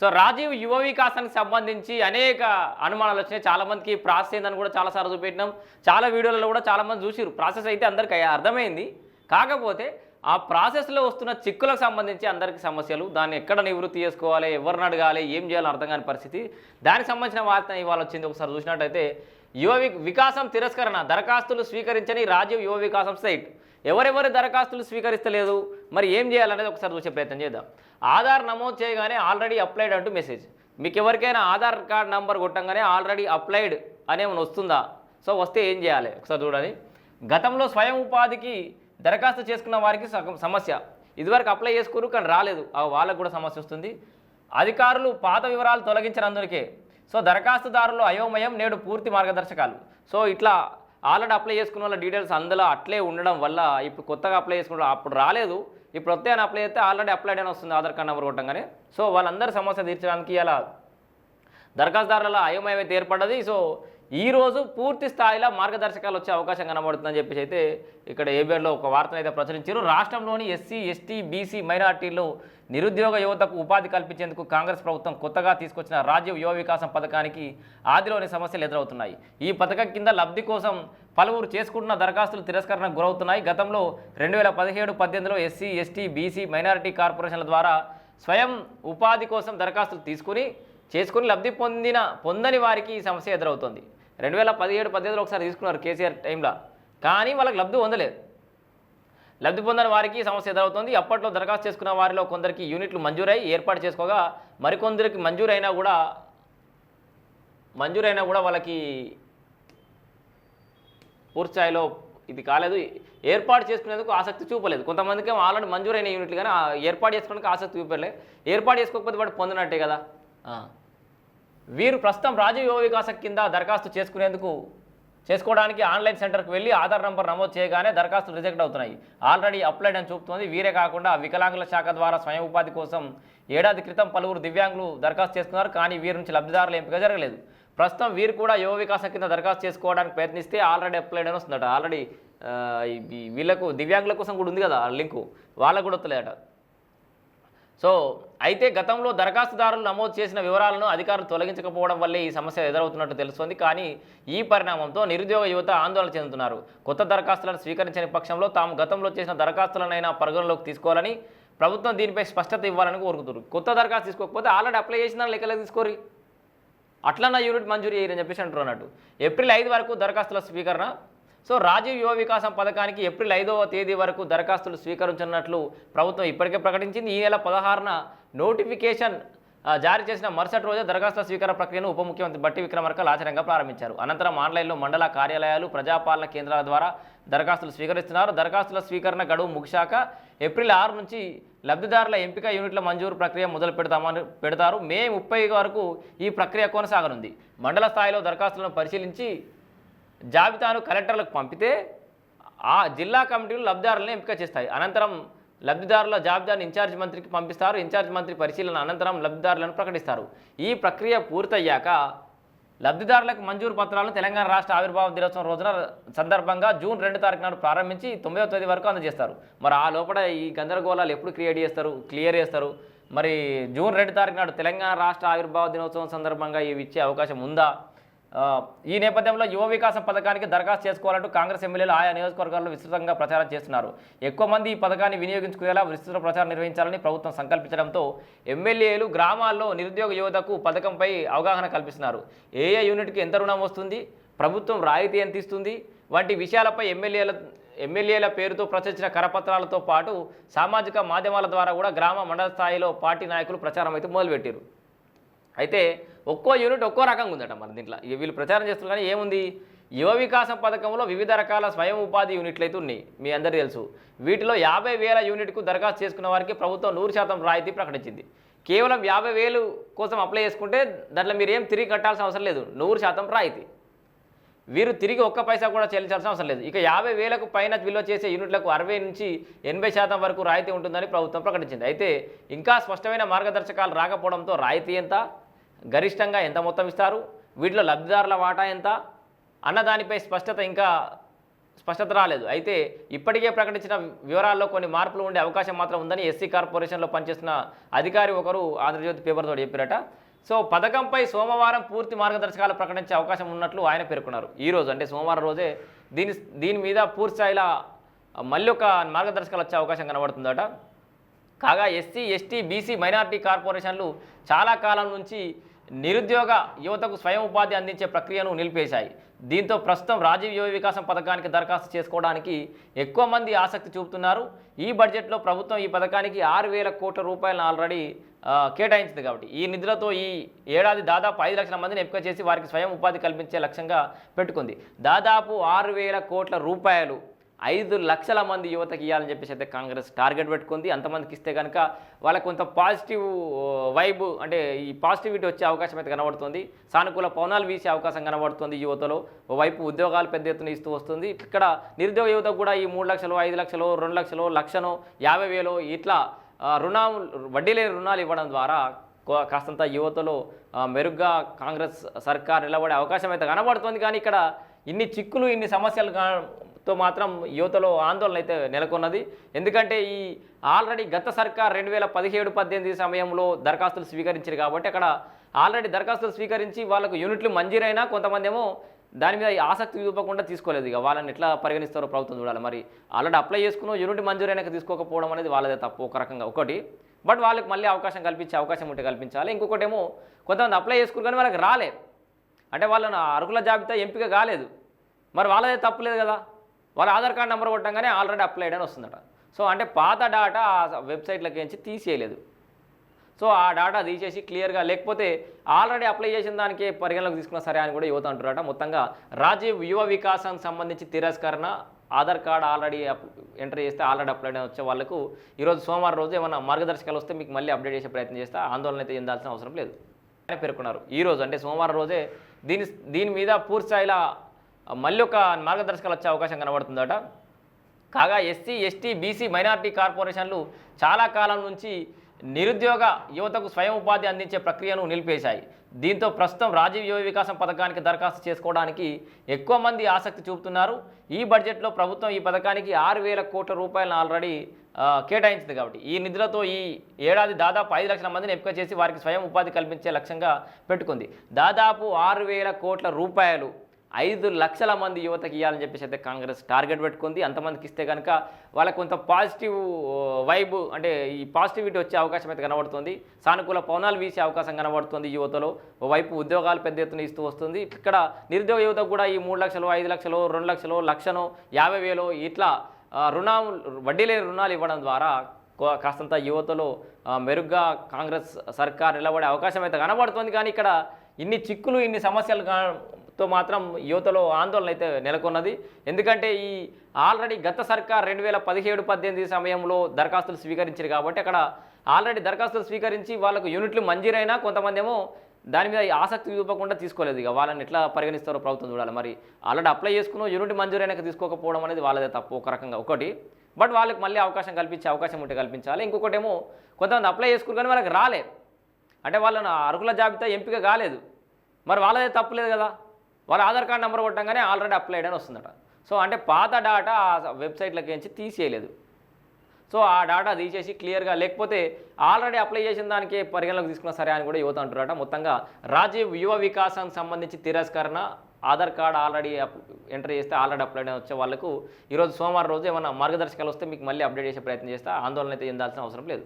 So Rajiv యువ వికాసానికి సంబంధించి అనేక అనుమానాలు వచ్చినాయి. చాలామందికి ప్రాసెస్ ఏందని కూడా చాలాసార్లు చూపెట్టినాం. చాలా వీడియోలలో కూడా చాలామంది చూసిరు ప్రాసెస్ అయితే అందరికీ అర్థమైంది. కాకపోతే ఆ ప్రాసెస్లో వస్తున్న చిక్కులకు సంబంధించి అందరికీ సమస్యలు దాన్ని ఎక్కడ నివృత్తి చేసుకోవాలి ఎవరిని అడగాలి ఏం చేయాలో అర్థం కాని పరిస్థితి. దానికి సంబంధించిన వార్త ఇవాళ వచ్చింది. ఒకసారి చూసినట్టయితే యువ వి- వికాసం తిరస్కరణ దరఖాస్తులు స్వీకరించని రాజీవ్ యువ వికాసం సైట్. ఎవరెవరి దరఖాస్తులు స్వీకరిస్తలేదు? మరి ఏం చేయాలనేది ఒకసారి చూసే ప్రయత్నం చేద్దాం. ఆధార్ నమోదు చేయగానే ఆల్రెడీ అప్లైడ్ అంటూ మెసేజ్. మీకు ఎవరికైనా ఆధార్ కార్డ్ నంబర్ కొట్టంగానే ఆల్రెడీ అప్లైడ్ అనేమని వస్తుందా? సో వస్తే ఏం చేయాలి? ఒకసారి చూడండి. గతంలో స్వయం ఉపాధికి దరఖాస్తు చేసుకున్న వారికి సగం సమస్య. ఇదివరకు అప్లై చేసుకున్నారు కానీ రాలేదు. ఆ వాళ్ళకు కూడా సమస్య వస్తుంది. అధికారులు పాత వివరాలు తొలగించినందుకే సో దరఖాస్తుదారులు అయోమయం నేడు పూర్తి మార్గదర్శకాలు. సో ఇట్లా ఆల్రెడీ అప్లై చేసుకున్న వాళ్ళ డీటెయిల్స్ అందులో అట్లే ఉండడం వల్ల ఇప్పుడు కొత్తగా అప్లై చేసుకున్న అప్పుడు రాలేదు. ఇప్పుడు వస్తే అని అప్లై చేస్తే ఆల్రెడీ అప్లైడ్ అని వస్తుంది ఆధార్ కార్డ్ నెంబర్ కొట్టంగానే. సో వాళ్ళందరి సమస్య తీర్చడానికి ఇలా దరఖాస్తుదారుల అయోమయం అయితే ఏర్పడ్డది. సో ఈరోజు పూర్తి స్థాయిలో మార్గదర్శకాలు వచ్చే అవకాశం కనబడుతుందని చెప్పేసి అయితే ఇక్కడ ఏబీఆర్లో ఒక వార్తను అయితే ప్రచురించారు. రాష్ట్రంలోని ఎస్సీ ఎస్టీ బీసీ మైనార్టీలు నిరుద్యోగ యువతకు ఉపాధి కల్పించేందుకు కాంగ్రెస్ ప్రభుత్వం కొత్తగా తీసుకొచ్చిన రాజ్య యువ వికాసం పథకానికి ఆదిలోని సమస్యలు ఎదురవుతున్నాయి. ఈ పథకం కింద లబ్ధి కోసం పలువురు చేసుకుంటున్న దరఖాస్తులు తిరస్కరణకు గురవుతున్నాయి. గతంలో రెండు వేల పదిహేడు పద్దెనిమిదిలో ఎస్సీ ఎస్టీ బీసీ మైనారిటీ కార్పొరేషన్ల ద్వారా స్వయం ఉపాధి కోసం దరఖాస్తులు తీసుకుని చేసుకుని లబ్ధి పొందిన పొందని వారికి ఈ సమస్య ఎదురవుతుంది. రెండు వేల పదిహేడు పద్దెనిమిదిలో ఒకసారి తీసుకున్నారు కేసీఆర్ టైంలో. కానీ వాళ్ళకి లబ్ధి పొందలేదు. లబ్ధి పొందని వారికి సమస్య ఎదురవుతుంది. అప్పట్లో దరఖాస్తు చేసుకున్న వారిలో కొందరికి యూనిట్లు మంజూరై ఏర్పాటు చేసుకోగా మరికొందరికి మంజూరైనా కూడా మంజూరైనా కూడా వాళ్ళకి పూర్తిస్థాయిలో ఇది కాలేదు. ఏర్పాటు చేసుకునేందుకు ఆసక్తి చూపలేదు. కొంతమందికి ఆల్రెడీ మంజూరైన యూనిట్లు కానీ ఏర్పాటు చేసుకోవడానికి ఆసక్తి చూపలేదు ఏర్పాటు చేసుకోకపోతే వాడు పొందినట్టే కదా. వీరు ప్రస్తుతం రాజీవ్ యువ వికాసం కింద దరఖాస్తు చేసుకునేందుకు చేసుకోవడానికి ఆన్లైన్ సెంటర్కి వెళ్ళి ఆధార్ నంబర్ నమోదు చేయగానే దరఖాస్తులు రిజెక్ట్ అవుతున్నాయి. ఆల్రెడీ అప్లైడ్ అని చూపుతోంది. వీరే కాకుండా వికలాంగుల శాఖ ద్వారా స్వయం ఉపాధి కోసం ఏడాది క్రితం పలువురు దివ్యాంగులు దరఖాస్తు చేసుకున్నారు. కానీ వీరి నుంచి లబ్ధిదారుల ఎంపిక జరగలేదు. ప్రస్తుతం వీరు కూడా యువ వికాసం కింద దరఖాస్తు చేసుకోవడానికి ప్రయత్నిస్తే ఆల్రెడీ అప్లైడ్ అని వస్తుందట. ఆల్రెడీ వీళ్ళకు దివ్యాంగుల కోసం కూడా ఉంది కదా లింకు. వాళ్ళకు కూడా వస్తలేదట. సో అయితే గతంలో దరఖాస్తుదారులు నమోదు చేసిన వివరాలను అధికారులు తొలగించకపోవడం వల్లే ఈ సమస్య ఎదురవుతున్నట్టు తెలుస్తోంది. కానీ ఈ పరిణామంతో నిరుద్యోగ యువత ఆందోళన చెందుతున్నారు. కొత్త దరఖాస్తులను స్వీకరించని పక్షంలో తాము గతంలో చేసిన దరఖాస్తులనైనా పరిగణలోకి తీసుకోవాలని ప్రభుత్వం దీనిపై స్పష్టత ఇవ్వాలని కోరుకుతున్నారు కొత్త దరఖాస్తు తీసుకోకపోతే ఆల్రెడీ అప్లై చేసిన లెక్కలే తీసుకోరు అట్లన్నా యూనిట్ మంజూరు చేయరని చెప్పేసి అంటారు అన్నట్టు. ఏప్రిల్ ఐదు వరకు దరఖాస్తుల స్వీకరణ సో రాజీవ్ యువ వికాసం పథకానికి ఏప్రిల్ ఐదవ తేదీ వరకు దరఖాస్తులు స్వీకరించనున్నట్లు ప్రభుత్వం ఇప్పటికే ప్రకటించింది. ఈ నెల పదహారున నోటిఫికేషన్ జారీ చేసిన మరుసటి రోజే దరఖాస్తుల స్వీకార ప్రక్రియను ఉప ముఖ్యమంత్రి బట్టి విక్రమార్క లాచరంగా ప్రారంభించారు. అనంతరం ఆన్లైన్లో మండల కార్యాలయాలు ప్రజాపాలన కేంద్రాల ద్వారా దరఖాస్తులు స్వీకరిస్తున్నారు. దరఖాస్తుల స్వీకరణ గడువు ముగిశాక ఏప్రిల్ ఆరు నుంచి లబ్ధిదారుల ఎంపిక యూనిట్ల మంజూరు ప్రక్రియ మొదలు పెడతామని పెడతారు. మే ముప్పై వరకు ఈ ప్రక్రియ కొనసాగనుంది. మండల స్థాయిలో దరఖాస్తులను పరిశీలించి జాబితాను కలెక్టర్లకు పంపితే ఆ జిల్లా కమిటీలు లబ్ధిదారులను ఎంపిక చేస్తాయి. అనంతరం లబ్ధిదారుల జాబితాను ఇన్ఛార్జ్ మంత్రికి పంపిస్తారు. ఇన్ఛార్జ్ మంత్రి పరిశీలన అనంతరం లబ్ధిదారులను ప్రకటిస్తారు. ఈ ప్రక్రియ పూర్తయ్యాక లబ్ధిదారులకు మంజూరు పత్రాలను తెలంగాణ రాష్ట్ర ఆవిర్భావ దినోత్సవం రోజున సందర్భంగా జూన్ రెండు తారీఖు నాడు ప్రారంభించి తొమ్మిదవ తేదీ వరకు అందజేస్తారు. మరి ఆ లోపల ఈ గందరగోళాలు ఎప్పుడు క్రియేట్ చేస్తారు? క్లియర్ చేస్తారు. మరి జూన్ రెండు తారీఖు నాడు తెలంగాణ రాష్ట్ర ఆవిర్భావ దినోత్సవం సందర్భంగా ఇవి ఇచ్చే అవకాశం ఉందా? ఈ నేపథ్యంలో యువ వికాసం పథకానికి దరఖాస్తు చేసుకోవాలంటూ కాంగ్రెస్ ఎమ్మెల్యేలు ఆయా నియోజకవర్గాల్లో విస్తృతంగా ప్రచారం చేస్తున్నారు. ఎక్కువ మంది ఈ పథకాన్ని వినియోగించుకునేలా విస్తృత ప్రచారం నిర్వహించాలని ప్రభుత్వం సంకల్పించడంతో ఎమ్మెల్యేలు గ్రామాల్లో నిరుద్యోగ యువతకు పథకంపై అవగాహన కల్పిస్తున్నారు. ఏ ఏ యూనిట్కి ఎంత రుణం వస్తుంది? ప్రభుత్వం రాయితీ ఎంత ఇస్తుంది? వంటి విషయాలపై ఎమ్మెల్యేల ఎమ్మెల్యేల పేరుతో ప్రచురించిన కరపత్రాలతో పాటు సామాజిక మాధ్యమాల ద్వారా కూడా గ్రామ మండల స్థాయిలో పార్టీ నాయకులు ప్రచారం అయితే మొదలుపెట్టారు అయితే ఒక్కో యూనిట్ ఒక్కో రకంగా ఉందట మన దీంట్లో. ఇక వీళ్ళు ప్రచారం చేస్తున్నారు కానీ ఏముంది? యువ వికాసం పథకంలో వివిధ రకాల స్వయం ఉపాధి యూనిట్లు అయితే ఉన్నాయి. మీ అందరికీ తెలుసు. వీటిలో యాభై వేల యూనిట్కు దరఖాస్తు చేసుకున్న వారికి ప్రభుత్వం నూరు శాతం రాయితీ ప్రకటించింది. కేవలం యాభై వేలు కోసం అప్లై చేసుకుంటే దాంట్లో మీరు ఏం తిరిగి కట్టాల్సిన అవసరం లేదు. నూరు శాతం రాయితీ. వీరు తిరిగి ఒక్క పైసా కూడా చెల్లించాల్సిన అవసరం లేదు. ఇక యాభై వేలకు పైన విలువ చేసే యూనిట్లకు అరవై నుంచి ఎనభై శాతం వరకు రాయితీ ఉంటుందని ప్రభుత్వం ప్రకటించింది. అయితే ఇంకా స్పష్టమైన మార్గదర్శకాలు రాకపోవడంతో రాయితీ ఎంత? గరిష్టంగా ఎంత మొత్తం ఇస్తారు? వీటిలో లబ్ధిదారుల వాటా ఎంత? అన్న దానిపై స్పష్టత ఇంకా స్పష్టత రాలేదు. అయితే ఇప్పటికే ప్రకటించిన వివరాల్లో కొన్ని మార్పులు ఉండే అవకాశం మాత్రం ఉందని ఎస్సీ కార్పొరేషన్లో పనిచేస్తున్న అధికారి ఒకరు ఆంధ్రజ్యోతి పేపర్తో చెప్పారట సో పథకంపై సోమవారం పూర్తి మార్గదర్శకాలు ప్రకటించే అవకాశం ఉన్నట్లు ఆయన పేర్కొన్నారు. ఈరోజు అంటే సోమవారం రోజే దీని దీని మీద పూర్తి స్థాయిలో మళ్ళీ ఒక మార్గదర్శకాలు వచ్చే అవకాశం కనబడుతుందట. కాగా ఎస్సీ ఎస్టీ బీసీ మైనారిటీ కార్పొరేషన్లు చాలా కాలం నుంచి నిరుద్యోగ యువతకు స్వయం ఉపాధి అందించే ప్రక్రియను నిలిపేశాయి. దీంతో ప్రస్తుతం రాజీవ్ యువ వికాసం పథకానికి దరఖాస్తు చేసుకోవడానికి ఎక్కువ మంది ఆసక్తి చూపుతున్నారు. ఈ బడ్జెట్లో ప్రభుత్వం ఈ పథకానికి ఆరు వేల కోట్ల రూపాయలను ఆల్రెడీ కేటాయించింది కాబట్టి ఈ నిధులతో ఈ ఏడాది దాదాపు ఐదు లక్షల మందిని ఎంపిక చేసి వారికి స్వయం ఉపాధి కల్పించే లక్ష్యంగా పెట్టుకుంది. దాదాపు ఆరు వేల కోట్ల రూపాయలు ఐదు లక్షల మంది యువతకి ఇవ్వాలని చెప్పేసి అయితే కాంగ్రెస్ టార్గెట్ పెట్టుకుంది. అంతమందికి ఇస్తే కనుక వాళ్ళకి కొంత పాజిటివ్ వైబ్ అంటే ఈ పాజిటివిటీ వచ్చే అవకాశం అయితే కనబడుతుంది. సానుకూల పవనాలు వీసే అవకాశం కనబడుతుంది యువతలో. వైపు ఉద్యోగాలు పెద్ద ఎత్తున ఇస్తూ వస్తుంది. ఇక్కడ నిరుద్యోగ యువతకు కూడా ఈ మూడు లక్షలు ఐదు లక్షలు రెండు లక్షలు లక్షను యాభై వేలు ఇట్లా ఆ, రుణం వడ్డీ లేని రుణాలు ఇవ్వడం ద్వారా కాస్తంత యువతలో మెరుగ్గా కాంగ్రెస్ సర్కార్ నిలబడే అవకాశం అయితే కనబడుతుంది. కానీ ఇక్కడ ఇన్ని చిక్కులు ఇన్ని సమస్యలు తో మాత్రం యువతలో ఆందోళన అయితే నెలకొన్నది. ఎందుకంటే ఈ ఆల్రెడీ గత సర్కార్ రెండు వేల పదిహేడు పద్దెనిమిది సమయంలో దరఖాస్తులు స్వీకరించారు కాబట్టి అక్కడ ఆల్రెడీ దరఖాస్తులు స్వీకరించి వాళ్ళకు యూనిట్లు మంజూరైనా కొంతమంది ఏమో దాని మీద ఆసక్తి చూపకుండా తీసుకోలేదు. ఇక వాళ్ళని ఎట్లా పరిగణిస్తారో ప్రభుత్వం చూడాలి. మరి ఆల్రెడీ అప్లై చేసుకున్న యూనిట్ మంజూరైనాక తీసుకోకపోవడం అనేది వాళ్ళదే తప్పు ఒక రకంగా. ఒకటి బట్ వాళ్ళకి మళ్ళీ అవకాశం కల్పించే అవకాశం ఉంటే కల్పించాలి. ఇంకొకటి ఏమో కొంతమంది అప్లై చేసుకుని కానీ వాళ్ళకి రాలే. అంటే వాళ్ళ అర్హుల జాబితా ఎంపిక కాలేదు. మరి వాళ్ళదే తప్పులేదు కదా. వాళ్ళ ఆధార్ కార్డు నెంబర్ కొట్టంగానే ఆల్రెడీ అప్లైడ్ అని వస్తుందట. సో అంటే పాత డాటా ఆ వెబ్సైట్లకి నుంచి తీసేయలేదు. సో ఆ డాటా తీసేసి క్లియర్గా లేకపోతే ఆల్రెడీ అప్లై చేసిన దానికే పరిగణలోకి తీసుకున్న సరే అని కూడా యువత అంటున్నారట. మొత్తంగా రాజీవ్ యువ వికాసానికి సంబంధించి తిరస్కరణ ఆధార్ కార్డ్ ఆల్రెడీ ఎంటర్ చేస్తే ఆల్రెడీ అప్లైడ్ వచ్చే వాళ్ళకు ఈరోజు సోమవారం రోజు ఏమైనా మార్గదర్శకాలు వస్తే మీకు మళ్ళీ అప్డేట్ చేసే ప్రయత్నం చేస్తే ఆందోళన అయితే చెందాల్సిన అవసరం లేదు. అని పేర్కొన్నారు. ఈరోజు అంటే సోమవారం రోజే దీని దీని మీద పూర్తి స్థాయిలో మళ్ళీ ఒక మార్గదర్శకాలు వచ్చే అవకాశం కనబడుతుందట. కాగా ఎస్సీ ఎస్టీ బీసీ మైనారిటీ కార్పొరేషన్లు చాలా కాలం నుంచి నిరుద్యోగ యువతకు స్వయం ఉపాధి అందించే ప్రక్రియను నిలిపేశాయి. దీంతో ప్రస్తుతం రాజీవ్ యువ వికాసం పథకానికి దరఖాస్తు చేసుకోవడానికి ఎక్కువ మంది ఆసక్తి చూపుతున్నారు. ఈ బడ్జెట్లో ప్రభుత్వం ఈ పథకానికి ఆరు వేల కోట్ల రూపాయలను ఆల్రెడీ కేటాయించింది కాబట్టి ఈ నిధులతో ఈ ఏడాది దాదాపు ఐదు లక్షల మందిని ఎంపిక చేసి వారికి స్వయం ఉపాధి కల్పించే లక్ష్యంగా పెట్టుకుంది. దాదాపు ఆరు వేల కోట్ల రూపాయలు ఐదు లక్షల మంది యువతకి ఇవ్వాలని చెప్పేసి అయితే కాంగ్రెస్ టార్గెట్ పెట్టుకుంది. అంతమందికి ఇస్తే కనుక వాళ్ళకి కొంత పాజిటివ్ వైబ్ అంటే ఈ పాజిటివిటీ వచ్చే అవకాశం అయితే కనబడుతుంది. సానుకూల పవనాలు వీసే అవకాశం కనబడుతుంది యువతలో. ఓవైపు ఉద్యోగాలు పెద్ద ఎత్తున ఇస్తూ వస్తుంది. ఇక్కడ నిరుద్యోగ యువతకు కూడా ఈ మూడు లక్షలు ఐదు లక్షలు రెండు లక్షలు లక్షను యాభై వేలు ఇట్లా రుణం వడ్డీ లేని రుణాలు ఇవ్వడం ద్వారా కో- కాస్తంత యువతలో మెరుగ్గా కాంగ్రెస్ సర్కార్ నిలబడే అవకాశం అయితే కనబడుతుంది. కానీ ఇక్కడ ఇన్ని చిక్కులు ఇన్ని సమస్యలు తో మాత్రం యువతలో ఆందోళన అయితే నెలకొన్నది. ఎందుకంటే ఈ ఆల్రెడీ గత సర్కార్ రెండు వేల పదిహేడు పద్దెనిమిది సమయంలో దరఖాస్తులు స్వీకరించారు కాబట్టి అక్కడ ఆల్రెడీ దరఖాస్తులు స్వీకరించి వాళ్ళకు యూనిట్లు మంజూరైనా కొంతమంది ఏమో దాని మీద ఆసక్తి చూపకుండా తీసుకోలేదు ఇక. వాళ్ళని ఎట్లా పరిగణిస్తారో ప్రభుత్వం చూడాలి. మరి ఆల్రెడీ అప్లై చేసుకున్న యూనిట్ మంజూరైనాక తీసుకోకపోవడం అనేది వాళ్ళదే తప్పు ఒక రకంగా. ఒకటి బట్ వాళ్ళకి మళ్ళీ అవకాశం కల్పించే అవకాశం ఉంటే కల్పించాలి. ఇంకొకటి ఏమో కొంతమంది అప్లై చేసుకుని కానీ వాళ్ళకి రాలే. అంటే వాళ్ళని అర్హుల జాబితా ఎంపిక కాలేదు. మరి వాళ్ళదే తప్పులేదు కదా. వాళ్ళ ఆధార్ కార్డు నెంబర్ కొట్టంగానే ఆల్రెడీ అప్లైడ్ అని వస్తుందట. సో అంటే పాత డాటా ఆ వెబ్సైట్లకి నుంచి తీసేయలేదు. సో ఆ డాటా తీసేసి క్లియర్గా లేకపోతే ఆల్రెడీ అప్లై చేసిన దానికే పరిగణలోకి తీసుకున్నా సరే అని కూడా యువత అంటున్నారట. మొత్తంగా రాజీవ్ యువ వికాసానికి సంబంధించి తిరస్కరణ ఆధార్ కార్డ్ ఆల్రెడీ ఎంటర్ చేస్తే ఆల్రెడీ అప్లైడ్ వచ్చే వాళ్ళకు ఈరోజు సోమవారం రోజు ఏమైనా మార్గదర్శకాలు వస్తే మీకు మళ్ళీ అప్డేట్ చేసే ప్రయత్నం చేస్తే. ఆందోళన అయితే చెందాల్సిన అవసరం లేదు.